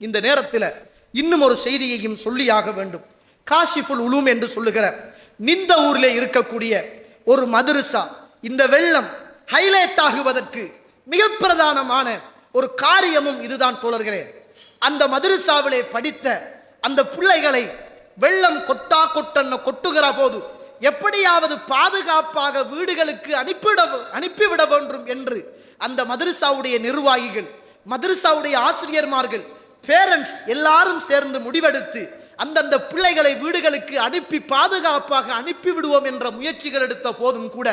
இந்த நேரத்தில் இன்னும் ஒரு செய்தியையும் சொல்லியாக வேண்டும். காஷிஃபுல் உலூம் என்று சொல்லுகிற நிந்த ஊரிலே இருக்கக்கூடிய ஒரு மதுரசா இந்த வெள்ளம் ஹைலைட் ஆகுவதற்கு மிக பிரதானமான ஒரு காரியமும் இதுதான் தோழர்களே. அந்த மதுரசாவிலே படித்த அந்த பிள்ளைகளை வெள்ளம் கொட்டா கொட்டன்னு கொட்டுகிற போது எப்படியாவது பாதுகாப்பாக வீடுகளுக்கு அனுப்பிவிட அனுப்பிவிட வேண்டும் என்று அந்த மதுரசாவுடைய நிர்வாகிகள் மதுரசாவுடைய ஆசிரியர்மார்கள் பேரண்ட்ஸ் எல்லாரும் சேர்ந்து முடிவெடுத்து அந்தந்த பிள்ளைகளை வீடுகளுக்கு அனுப்பி பாதுகாப்பாக அனுப்பி விடுவோம் என்ற முயற்சிகள் எடுத்த போதும் கூட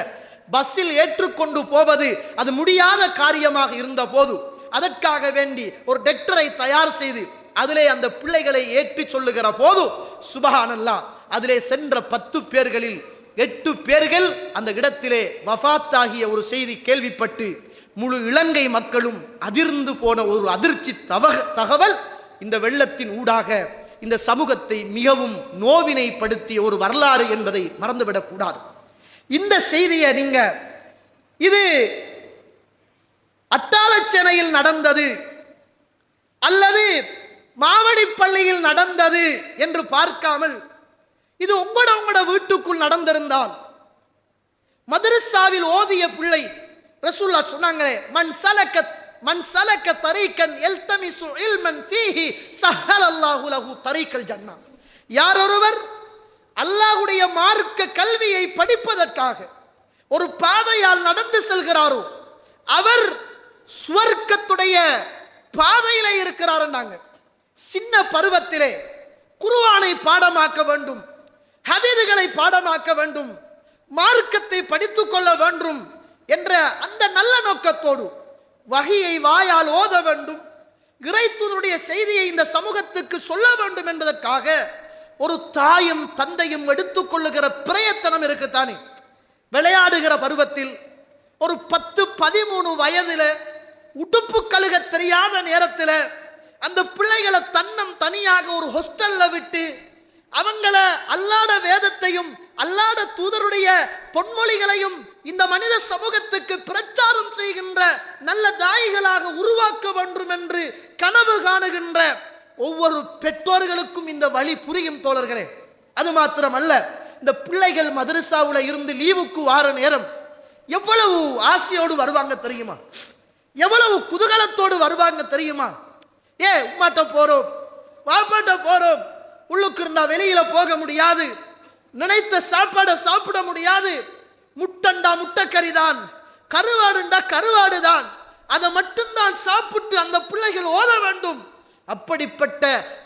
பஸ்ஸில் ஏற்றுக்கொண்டு போவது அது முடியாத காரியமாக இருந்த போது அதற்காக வேண்டி ஒரு டெக்டரை தயார் செய்து அதிலே அந்த பிள்ளைகளை ஏற்றி சொல்லுகிற போது சுபஹானல்லா அதிலே சென்ற பத்து பேர்களில் எட்டு பேர்கள் அந்த இடத்திலே வஃபாத்தாகிய ஒரு செய்தி கேள்விப்பட்டு முழு இலங்கை மக்களும் அதிர்ந்து போன ஒரு அதிர்ச்சி தவக தகவல் இந்த வெள்ளத்தின் ஊடாக இந்த சமூகத்தை மிகவும் நோவினைப்படுத்திய ஒரு வரலாறு என்பதை மறந்துவிடக்கூடாது இந்த செய்தியை நீங்க இது அட்டாளச்சேனையில் நடந்தது அல்லது மாவடிப்பள்ளியில் நடந்தது என்று பார்க்காமல் இது உங்களோட உங்களோட வீட்டுக்குள் நடந்திருந்தால். மதரசாவில் ஓதிய பிள்ளை ரசூல்லா சொன்னாங்களே மண் சலக்க மண் சலக்க தரீக்கன் எல்தமிசு இல்மன் ஃபீஹி சஹல் அல்லாஹு லஹு தரீக்கல் ஜன்னா. யார் ஒருவர் அல்லாஹ்வுடைய மார்க்க கல்வியை படிப்பதற்காக ஒரு பாதையால் நடந்து செல்கிறாரோ அவர் சுவர்க்கத்துடைய பாதையில இருக்கிறாருன்னாங்க சின்ன பருவத்திலே குருவானை பாடமாக்க வேண்டும். ஹதீதுகளை பாடமாக்க வேண்டும் மார்க்கத்தை படித்து கொள்ள வேண்டும் என்ற அந்த நல்ல நோக்கத்தோடு வகையை வாயால் ஓத வேண்டும் இறைத்துவனுடைய செய்தியை இந்த சமூகத்துக்கு சொல்ல வேண்டும் என்பதற்காக ஒரு தாயும் தந்தையும் எடுத்துக்கொள்ளுகிற பிரயத்தனம் இருக்குத்தானே விளையாடுகிற பருவத்தில் ஒரு பத்து பதிமூணு வயதில் உடுப்பு கழுக தெரியாத நேரத்தில் அந்த பிள்ளைகளை தன்னம் தனியாக ஒரு ஹோஸ்டல்ல விட்டு அவங்கள அல்லாட வேதத்தையும் அல்லாட தூதருடைய பொன்மொழிகளையும் இந்த மனித சமூகத்துக்கு பிரச்சாரம் செய்கின்ற நல்ல தாய்களாக உருவாக்க வேண்டும் என்று கனவு காணுகின்ற ஒவ்வொரு பெற்றோர்களுக்கும் இந்த வழி புரியும் தோழர்களே. அது மாத்திரமல்ல இந்த பிள்ளைகள் மதரசாவுல இருந்து லீவுக்கு வார நேரம் எவ்வளவு ஆசையோடு வருவாங்க தெரியுமா? எவ்வளவு குதூகலத்தோடு வருவாங்க தெரியுமா? ஏ உமாட்ட போறோம் வாப்பாட்ட போறோம் உள்ளுக்கு இருந்தா வெளியில போக முடியாது. நினைத்த சாப்பாடை சாப்பிட முடியாது. முட்டண்டா முட்டைக்கறி தான். கருவாடுண்டா கருவாடு தான். அதை மட்டும்தான் சாப்பிட்டு அந்த பிள்ளைகள் ஓத வேண்டும். அப்படிப்பட்ட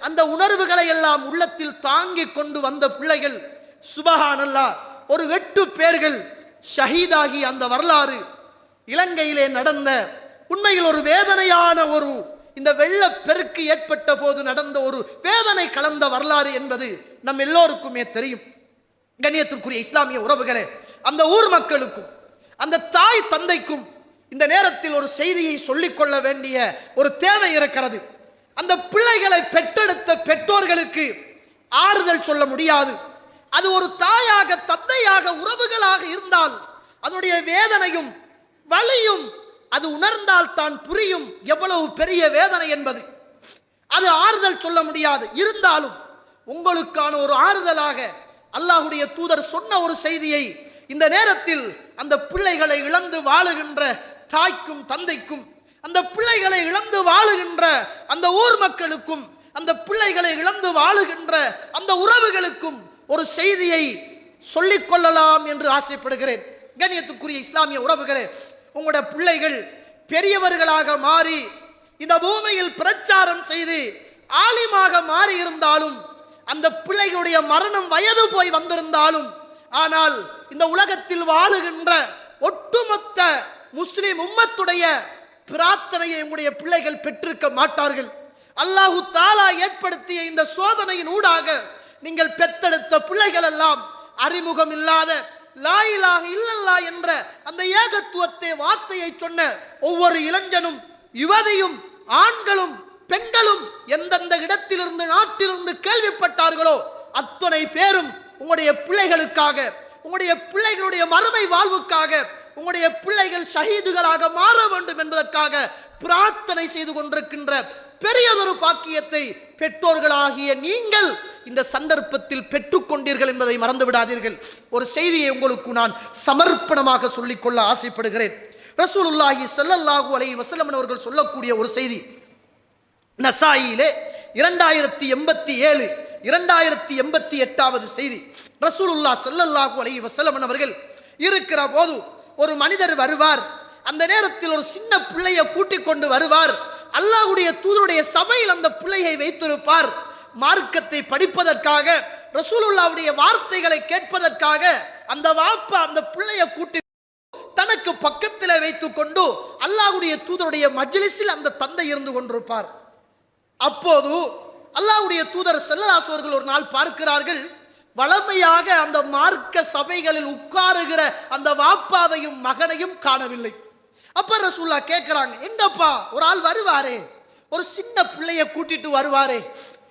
அந்த உணர்வுகளை எல்லாம் உள்ளத்தில் தாங்கி கொண்டு வந்த பிள்ளைகள் சுபஹானல்லா ஒரு எட்டு பேர்கள் ஷஹீதாகி அந்த வரலாறு. இலங்கையிலே நடந்த உண்மையில் ஒரு வேதனையான ஒரு இந்த வெள்ளப்பெருக்கு ஏற்பட்ட போது நடந்த ஒரு வேதனை கலந்த வரலாறு என்பது நம் எல்லோருக்குமே தெரியும். கண்ணியத்திற்குரிய இஸ்லாமிய உறவுகளே அந்த ஊர் மக்களுக்கும் அந்த தாய் தந்தைக்கும் இந்த நேரத்தில் ஒரு செய்தியை சொல்லிக்கொள்ள வேண்டிய ஒரு தேவை இருக்கிறது. அந்த பிள்ளைகளை பெற்றெடுத்த பெற்றோர்களுக்கு ஆறுதல் சொல்ல முடியாது. அது ஒரு தாயாக தந்தையாக உறவுகளாக இருந்தால் அதனுடைய வேதனையும் வலியும் அது உணர்ந்தால் தான் புரியும் எவ்வளவு பெரிய வேதனை என்பது. அது ஆறுதல் சொல்ல முடியாது. இருந்தாலும் உங்களுக்கான ஒரு ஆறுதலாக அல்லாஹுடைய தூதர் சொன்ன ஒரு செய்தியை இந்த நேரத்தில் அந்த பிள்ளைகளை இழந்து வாழுகின்ற தாய்க்கும் தந்தைக்கும் அந்த பிள்ளைகளை இழந்து வாழுகின்ற அந்த ஊர் மக்களுக்கும் அந்த பிள்ளைகளை இழந்து வாழுகின்ற அந்த உறவுகளுக்கும் ஒரு செய்தியை சொல்லிக் கொள்ளலாம் என்று ஆசைப்படுகிறேன். கண்ணியத்துக்குரிய இஸ்லாமிய உறவுகளே உங்களோட பிள்ளைகள் பெரியவர்களாக மாறி இந்த பூமியில் பிரச்சாரம் செய்து ஆலிமாக மாறி இருந்தாலும் அந்த பிள்ளைகளுடைய மரணம் வயது போய் வந்திருந்தாலும் ஆனால் இந்த உலகத்தில் வாழுகின்ற ஒட்டுமொத்த முஸ்லிம் உம்மத்துடைய பிரார்த்தனையை உங்களுடைய பிள்ளைகள் பெற்றிருக்க மாட்டார்கள். அல்லாஹு தாலா ஏற்படுத்திய இந்த சோதனையின் ஊடாக நீங்கள் பெத்தெடுத்த பிள்ளைகள் எல்லாம் அறிமுகம் இல்லாத லாயிலாக இல்லல்லா என்ற அந்த ஏகத்துவத்தை வார்த்தையை சொன்ன ஒவ்வொரு இளைஞனும் யுவதியும் ஆண்களும் பெண்களும் எந்தெந்த இடத்திலிருந்து நாட்டிலிருந்து கேள்விப்பட்டார்களோ அத்தனை பேரும் உங்களுடைய பிள்ளைகளுக்காக உங்களுடைய பிள்ளைகளுடைய மறுமை வாழ்வுக்காக உங்களுடைய பிள்ளைகள் ஷஹீதுகளாக மாற வேண்டும் என்பதற்காக பிரார்த்தனை செய்து கொண்டிருக்கின்ற பெரியதொரு பாக்கியத்தை பெற்றோர்களாகிய நீங்கள் இந்த சந்தர்ப்பத்தில் பெற்றுக்கொண்டீர்கள் என்பதை மறந்து விடாதீர்கள் ஒரு செய்தியை உங்களுக்கு நான் சமர்ப்பணமாக சொல்லிக்கொள்ள ஆசைப்படுகிறேன். ரசூலுல்லாஹி செல்லல்லாஹு அலை வஸல்லம் அவர்கள் சொல்லக்கூடிய ஒரு செய்தி. நசாயிலே இரண்டாயிரத்தி எண்பத்தி ஏழு இரண்டாயிரத்தி எண்பத்தி எட்டாவது செய்தி. ரசூலுல்லா ஸல்லல்லாஹு அலை வஸல்லம் அவர்கள் இருக்கிற போது ஒரு மனிதர் வருவார். அந்த நேரத்தில் ஒரு சின்ன பிள்ளையை கூட்டிக் கொண்டு வருவார். அல்லாஹுடைய தூதருடைய சபையில் அந்த பிள்ளையை வைத்திருப்பார். மார்க்கத்தை படிப்பதற்காக ரசூலுல்லாவுடைய வார்த்தைகளை கேட்பதற்காக அந்த வாப்பா அந்த பிள்ளையை கூட்டி தனக்கு பக்கத்தில் வைத்துக் கொண்டு அல்லாஹுடைய தூதருடைய மஜ்லிஸில் அந்த தந்தை இருந்து கொண்டிருப்பார். அப்போது அல்லாஹுடைய தூதர் செல்லலாசு ஒரு நாள் பார்க்கிறார்கள். வளமையாக அந்த மார்க்க சபைகளில் உட்காருகிற அந்த வாப்பாவையும் மகனையும் காணவில்லை. அப்ப ரசூல்லா கேட்கிறாங்க எங்கப்பா? ஒரு ஆள் வருவாரே. ஒரு சின்ன பிள்ளைய கூட்டிட்டு வருவாரே.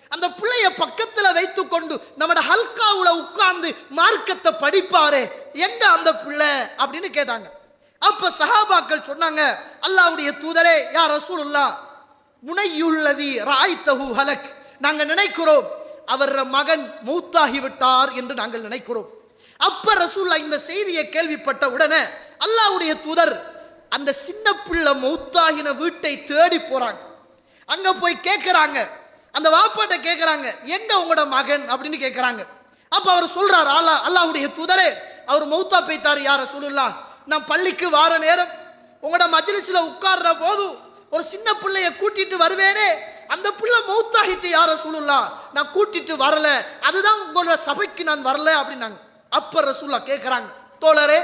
அந்த பிள்ளைய பக்கத்துல வைத்துக்கொண்டு நம்மட ஹல்காவுல உட்கார்ந்து மார்க்கத்தை படிப்பாரே. எங்க அந்த பிள்ளை? அப்படின்னு கேட்டாங்க. அப்ப சஹாபாக்கள் சொன்னாங்க அல்லாவுடைய தூதரே யார் ரசூலுல்லாஹ் முனையுள்ளதி ராய்த்தஹு ஹலக். நாங்க நினைக்கிறோம் அவர் மகன் மூத்தாகிவிட்டார் என்று நாங்கள் நினைக்கிறோம். அப்ப ரசூல்லா இந்த செய்தியை கேள்விப்பட்ட உடனே அல்லாவுடைய தூதர் அந்த சின்ன பிள்ளை மௌத்தாகின வீட்டை தேடி போறாங்க. அங்க போய் கேட்கிறாங்க அந்த வாப்பாட்ட கேட்கிறாங்க எங்க உங்களோட மகன்? அப்படின்னு கேட்கிறாங்க அப்ப அவர் சொல்றார் அல்லா அல்லாவுடைய தூதரே அவர் மௌத்தா போய்த்தார் யார சொல்லலாம் நான் பள்ளிக்கு வார நேரம் உங்களோட மஜ்லிஸ்ல உட்கார்ற போது ஒரு சின்ன பிள்ளைய கூட்டிட்டு வருவேனே அந்த பிள்ளை மௌத்தாகிட்டு யார சூழலா நான் கூட்டிட்டு வரல. அதுதான் உங்களோட சபைக்கு நான் வரல அப்படின்னாங்க. அப்ப ரசூல்லா கேட்குறாங்க தோழரே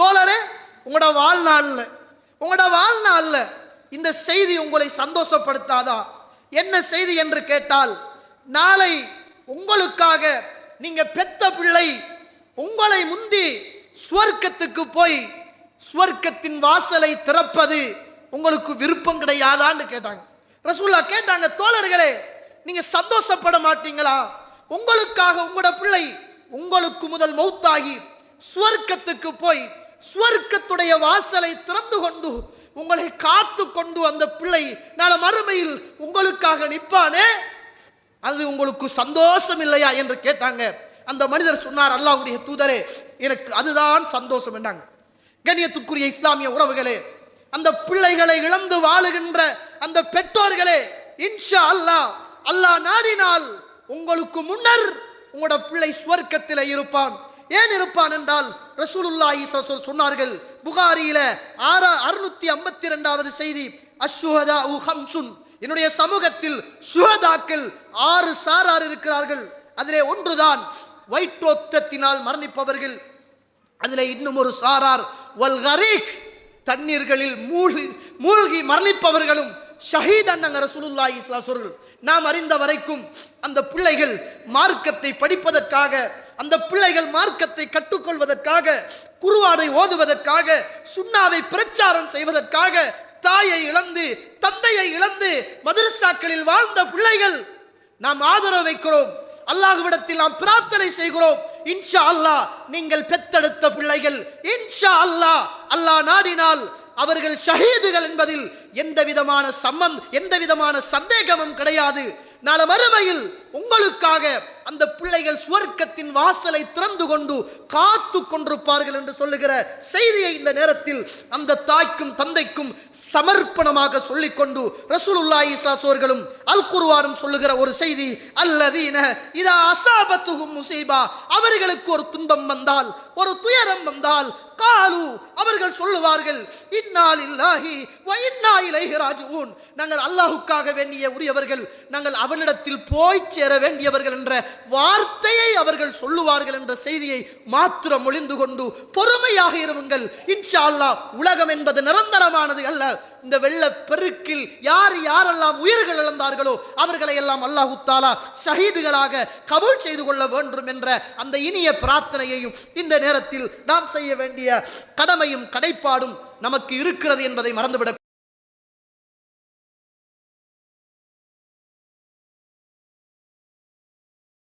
தோழரே உங்களோட வாழ்நாளில் உங்களோட வாழ்நாளில் இந்த செய்தி உங்களை சந்தோஷப்படுத்தாதா? என்ன செய்தி என்று கேட்டால் நாளை உங்களுக்காக நீங்க பெத்த பிள்ளை உங்களை முந்தி சுவர்க்கத்துக்கு போய் சுவர்க்கத்தின் வாசலை திறப்பது உங்களுக்கு விருப்பம் கிடையாதான்னு கேட்டாங்க. ரசூல்லா கேட்டாங்க தோழர்களே நீங்க சந்தோஷப்பட மாட்டீங்களா? உங்களுக்காக உங்களோட பிள்ளை உங்களுக்கு முதல் மௌத்தாகி சுவர்க்கத்துக்கு போய் சுவர்க்கத்துடைய வாசலை திறந்து கொண்டு உங்களை காத்து கொண்டு அந்த பிள்ளை நாளை மறுமையில் உங்களுக்காக நிற்பானே? அது உங்களுக்கு சந்தோஷம் இல்லையா? என்று கேட்டாங்க. அந்த மனிதர் சொன்னார் அல்லாவுடைய தூதரே எனக்கு அதுதான் சந்தோஷம் என்றாங்க. கண்ணியத்துக்குரிய இஸ்லாமிய உறவுகளே அந்த பிள்ளைகளை இழந்து வாழுகின்ற அந்த பெற்றோர்களே இன்ஷா அல்லாஹ் அல்லாஹ் நாடினால் உங்களுக்கு முன்னர் உங்களோட பிள்ளை சுவர்க்கத்தில் இருப்பான். ஏன் இருப்பான் என்றால் ரசூலுல்லாஹி ஸல்லல்லாஹு சொன்னார்கள் புகாரியில ஆறா அறுநூத்தி ஐம்பத்தி ரெண்டாவது செய்தி அஸ்ஸுஹதா ஹம்சுன். என்னுடைய சமூகத்தில் சுஹதாக்கள் ஆறு சாரார் இருக்கிறார்கள். அதிலே ஒன்றுதான் வயிற்றோற்றத்தினால் மரணிப்பவர்கள். அதிலே இன்னும் ஒரு சாரார் வல்கரீக் தண்ணீர்களில் மூழ்கி மூழ்கி மரணிப்பவர்களும் ஷஹீத் அண்ணங்க ரசூலுல்லாஹி ஸல்லல்லாஹு நாம் அறிந்த வரைக்கும் அந்த பிள்ளைகள் மார்க்கத்தை படிப்பதற்காக அந்த பிள்ளைகள் மார்க்கத்தை கற்றுக்கொள்வதற்காக குருவானை ஓதுவதற்காக சுண்ணாவை பிரச்சாரம் செய்வதற்காக தாயை இழந்து தந்தையை இழந்து மதரசாக்களில் வாழ்ந்த பிள்ளைகள் நாம் ஆதரவு வைக்கிறோம். அல்லாஹுவிடத்தில் நாம் பிரார்த்தனை செய்கிறோம். இன்ஷா அல்லாஹ் நீங்கள் பெத்தெடுத்த பிள்ளைகள் இன்ஷா அல்லாஹ் அல்லாஹ் நாடினால் அவர்கள் ஷஹீதுகள் என்பதில் எந்த விதமான சம்மந்த் எந்த விதமான சந்தேகமும் கிடையாது. நாளை மறுமையில் உங்களுக்காக அந்த பிள்ளைகள் சுவர்க்கத்தின் வாசலை திறந்து கொண்டு காத்து கொண்டிருப்பார்கள் என்று சொல்லுகிற செய்தியை இந்த நேரத்தில் அந்த தாய்க்கும் தந்தைக்கும் சமர்ப்பணமாக சொல்லிக்கொண்டு ரசூலுல்லாஹி அவர்களும் அல் குருவானும் சொல்லுகிற ஒரு செய்தி அல்லதீன இதா அசாபத்துகும் முசீபா. அவர்களுக்கு ஒரு துன்பம் வந்தால் ஒரு துயரம் வந்தால் காலு. அவர்கள் சொல்லுவார்கள் இன்னால் இல்லாஹி இன்னா இலைஹி ராஜுவூன் நாங்கள் அல்லாஹுக்காக வேண்டிய உரியவர்கள் நாங்கள் அவனிடத்தில் போய் சேர வேண்டியவர்கள் என்ற வார்த்தையை அவர்கள் சொல்லுவார்கள் என்ற செய்தியை மாத்திரம் ஒளிந்து கொண்டு பொறுமையாக இருவுங்கள். இன்ஷா அல்லாஹ் உலகம் என்பது நிரந்தரமானது அல்ல. இந்த வெள்ள பெருக்கில் யார் யாரெல்லாம் உயிர்கள் இழந்தார்களோ அவர்களை எல்லாம் அல்லாஹு தாலா ஷஹீதுகளாக கபூல் செய்து கொள்ள வேண்டும் என்ற அந்த இனிய பிரார்த்தனையையும் இந்த நேரத்தில் நாம் செய்ய வேண்டிய கடமையும் கடைப்பாடும் நமக்கு இருக்கிறது என்பதை மறந்துவிடக்